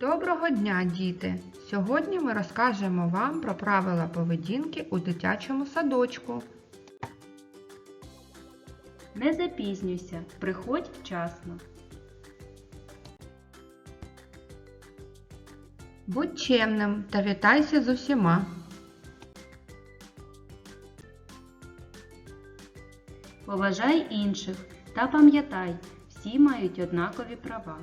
Доброго дня, діти! Сьогодні ми розкажемо вам про правила поведінки у дитячому садочку. Не запізнюйся, приходь вчасно. Будь чемним та вітайся з усіма. Поважай інших та пам'ятай, всі мають однакові права.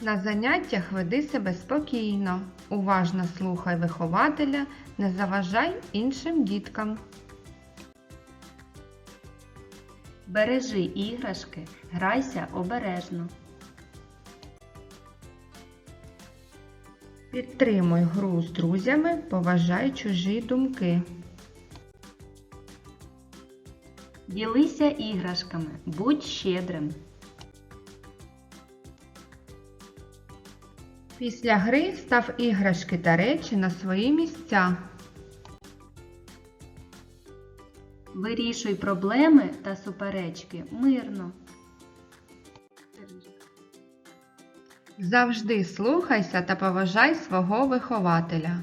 На заняттях веди себе спокійно, уважно слухай вихователя, не заважай іншим діткам. Бережи іграшки, грайся обережно. Підтримуй гру з друзями, поважай чужі думки. Ділися іграшками, будь щедрим. Після гри став іграшки та речі на свої місця. Вирішуй проблеми та суперечки мирно. Завжди слухайся та поважай свого вихователя.